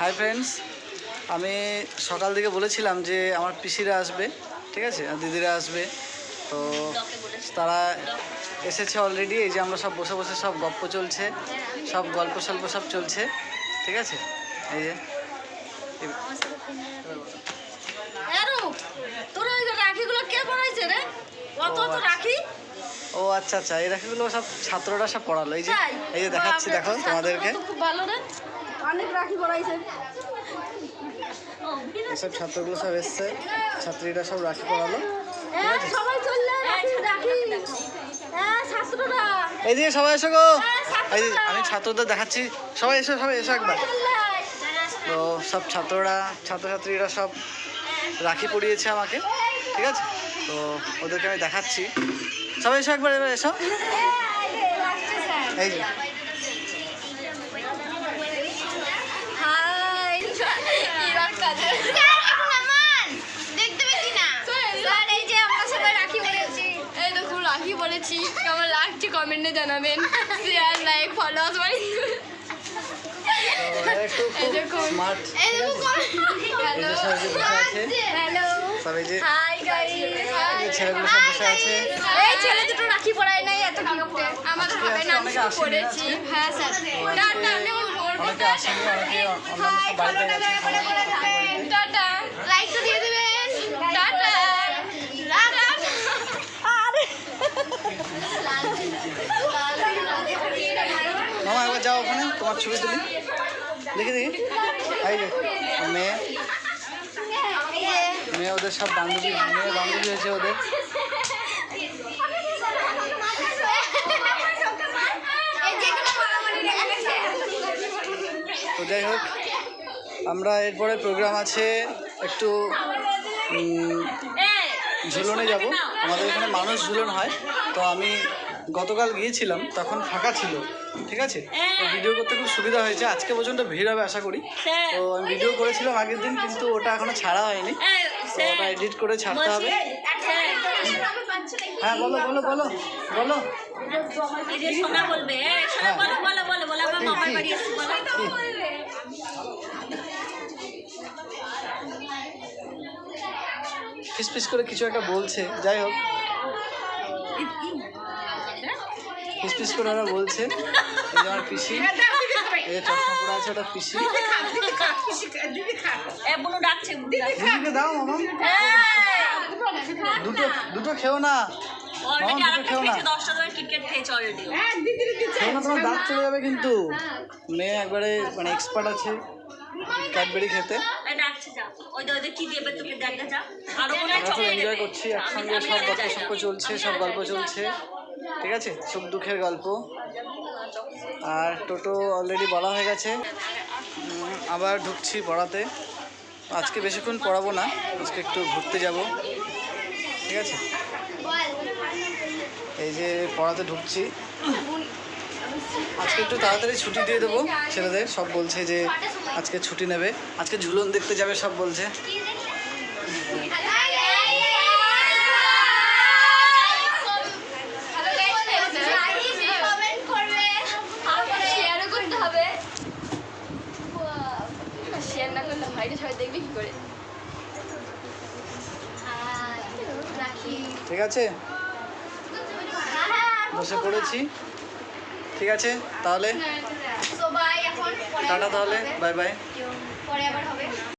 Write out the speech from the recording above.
Hi friends আমি সকাল থেকে বলেছিলাম যে আমার পিসিরা আসবে ঠিক আছে? আর দিদিরা আসবে। তো তারা এসেছে অলরেডি এই যে আমরা সব বসে বসে সব গপ্প চলছে সব গল্প সল্প সব চলছে ঠিক আছে? এই যে। অত ও, আচ্ছা। আচ্ছা আচ্ছা এই রাখিগুলো সব ছাত্ররা সব পড়ালো। এই যে এই যে দেখাচ্ছি দেখো তোমাদেরকে। খুব ভালো রে। অনেক রাখি বানাইছে এইসব ছাত্রগুলো সব এসছে। ছাত্রীরা সব রাখি পড়ালো। হ্যাঁ সবাই চললে রাখি রাখি। হ্যাঁ ছাত্ররা। এইদিকে সবাই এসো গো। হ্যাঁ, এই আমি ছাত্রদের দেখাচ্ছি। সবাই এসো সবাই এসো একবার। তো সব ছাত্ররা ছাত্রছাত্রীরা সব রাখি পড়িয়েছে আমাকে। ঠিক আছে? তো ওদেরকে আমি দেখাচ্ছি। সবাই এসো একবার এবার এসো। এই যে হাই এবার কাজে এখন আমার দেখতে পেছি না স্যার এই যে আমরা সবাই রাখি পড়েছি এই রাখি বলেছি? কেমন লাগছে কমেন্টে। জানাবেন শেয়ার লাইক ফলোয়ার্স বাড়ি তো এরা একটু খুব দেখুন। স্মার্ট এই দেখো এই যে সব যে বসে আছে হ্যালো সব এই যে হাই গাইস এই যে ছেলেগুলো সব বসে আছে এই ছেলে দুটো রাখি পরায় নাই এত কিউটে আমাদের আজকে হবে আজকে না আমি অনেকে শুধু আসেনি না পড়েছি আজকে? হ্যাঁ স্যার তো টাটা আজকে আমি অনেকে আসেনি অনেকে অন্যান্য সব বাড়িতে গেছে সবাই সব বাড়িতে। টাটা লাইক তো দিয়ে দেবেন টাটা মামা একবার যাও ওখানে, তোমার ছবি তুলি। দেখি দেখি। মেয়ে। মেয়ে ওদের সব বান্ধবী মেয়ে বান্ধবী হয়েছে ওদের। তো যাই হোক, আমরা এরপরে প্রোগ্রাম আছে একটু ঝুলনে যাব। আমাদের এখানে মানুষ ঝুলন হয়। তো আমি গতকাল গিয়েছিলাম তখন ফাঁকা ছিল ঠিক আছে? তো ভিডিও করতে খুব সুবিধা হয়েছে আজকে পর্যন্ত ভিড় হবে আশা করি। তো আমি ভিডিও করেছিলাম আগের দিন কিন্তু ওটা এখনও ছাড়া হয়নি। তো ওটা এডিট করে ছাড়তে হবে। হ্যাঁ বলো বলো বলো হ্যাঁ বলো ফিস ফিস করে কিছু একটা বলছে যাই হোক। ফিস ফিস করে ওরা বলছে এই যে আমার পিসি এই চশমা পরে আছে ওটা পিসি। দিদিকে দাও মামা। দুটো দুটো খেও না। অলরেডি মামা, দুটো খেও না। খেও তোমার দাঁত চলে যাবে কিন্তু। মেয়ে একবারে মানে এক্সপার্ট আছে ক্যাডবেরি খেতে। ডাকছে যা। ওই যে কি দেবে তোকে দেখা যা আরও মনে আমরা এনজয় করছি একসঙ্গে সব গল্প চলছে সব গল্প চলছে। ঠিক আছে? সুখ দুঃখের গল্প। আর টোটো অলরেডি বলা হয়ে গেছে। আবার ঢুকছি পড়াতে। আজকে বেশিক্ষণ পড়াবো না, আজকে একটু ঘুরতে যাব। ঠিক আছে? এই যে পড়াতে ঢুকছি। আজকে একটু তাড়াতাড়ি ছুটি দিয়ে দেবো ছেলেদের। সব বলছে যে আজকে ছুটি নেবে। আজকে ঝুলন দেখতে যাবে, সব বলছে কমেন্ট করবে শেয়ারও করতে হবে শেয়ার সবাই দেখবে কি করে ঠিক আছে? বসে পড়েছি। ঠিক আছে? তাহলে টাটা তাহলে। Bye bye. পরে আবার হবে।